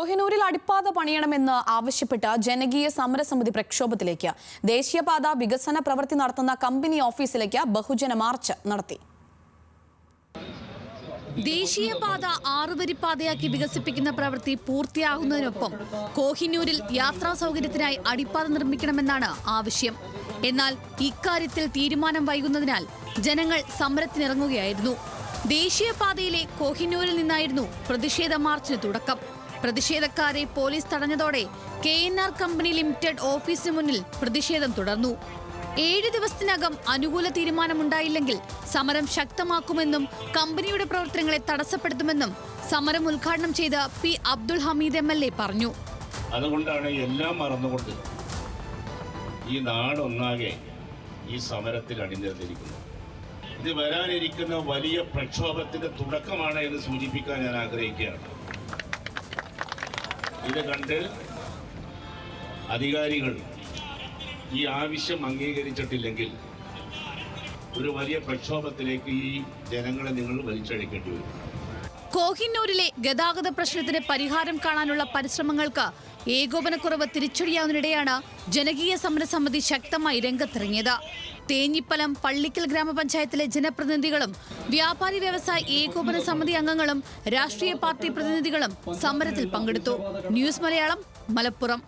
കോഹിനൂരിൽ അടിപ്പാത പണിയണമെന്ന് ആവശ്യപ്പെട്ട ജനകീയ സമരസമിതി പ്രക്ഷോഭത്തിലേക്ക്. ദേശീയപാത വികസന പ്രവൃത്തി നടത്തുന്ന കമ്പനി ഓഫീസിലേക്ക് ബഹുജന മാർച്ച് നടത്തി. ദേശീയപാത ആറുവരിപ്പാതയാക്കി വികസിപ്പിക്കുന്ന പ്രവൃത്തി പൂർത്തിയാകുന്നതിനൊപ്പം കോഹിനൂരിൽ യാത്രാ സൗകര്യത്തിനായി അടിപ്പാത നിർമ്മിക്കണമെന്നാണ് ആവശ്യം. എന്നാൽ ഇക്കാര്യത്തിൽ തീരുമാനം വൈകുന്നതിനാൽ ജനങ്ങൾ സമരത്തിനിറങ്ങുകയായിരുന്നു. ദേശീയപാതയിലെ കോഹിനൂരിൽ നിന്നായിരുന്നു പ്രതിഷേധ മാർച്ചിന് തുടക്കം. പ്രതിഷേധക്കാരെ police തടഞ്ഞതോടെ K N R company limited ഓഫീസിന് മുന്നിൽ പ്രതിഷേധം തുടർന്നു. ഏഴ് ദിവസത്തിനകം അനുകൂല തീരുമാനമുണ്ടായില്ലെങ്കിൽ സമരം ശക്തമാക്കുമെന്നും കമ്പനിയുടെ പ്രവർത്തനങ്ങളെ തടസ്സപ്പെടുത്തുമെന്നും സമരം ഉദ്ഘാടനം ചെയ്ത P Abdul Hameed M L A പറഞ്ഞു. അതുകൊണ്ടാണ് എല്ലാം മറന്നുകൊണ്ട് ഈ നാടൊന്നാകെ ഈ സമരത്തിൽ അണിനിരന്നിരിക്കുന്നത്. ഇത് വരാനിരിക്കുന്ന വലിയ പ്രക്ഷോഭത്തിന്റെ തുടക്കമാണ് എന്ന് സൂചിപ്പിക്കാൻ ഞാൻ ആഗ്രഹിക്കുകയാണ്. ഇത് കണ്ട് അധികാരികൾ ഈ ആവശ്യം അംഗീകരിച്ചിട്ടില്ലെങ്കിൽ ഒരു വലിയ പ്രക്ഷോഭത്തിലേക്ക് ഈ ജനങ്ങളെ നിങ്ങൾ വലിച്ചഴിക്കേണ്ടി വരും. കോഹിന്നൂരിലെ ഗതാഗത പ്രശ്നത്തിന് പരിഹാരം കാണാനുള്ള പരിശ്രമങ്ങൾക്ക് ഏകോപനക്കുറവ് തിരിച്ചടിയാവുന്നതിനിടെയാണ് ജനകീയ സമരസമിതി ശക്തമായി രംഗത്തിറങ്ങിയത്. തേഞ്ഞിപ്പലം പള്ളിക്കൽ ഗ്രാമപഞ്ചായത്തിലെ ജനപ്രതിനിധികളും വ്യാപാരി വ്യവസായ ഏകോപന സമിതി അംഗങ്ങളും രാഷ്ട്രീയ പാർട്ടി പ്രതിനിധികളും സമരത്തിൽ പങ്കെടുത്തു. ന്യൂസ് മലയാളം മലപ്പുറം.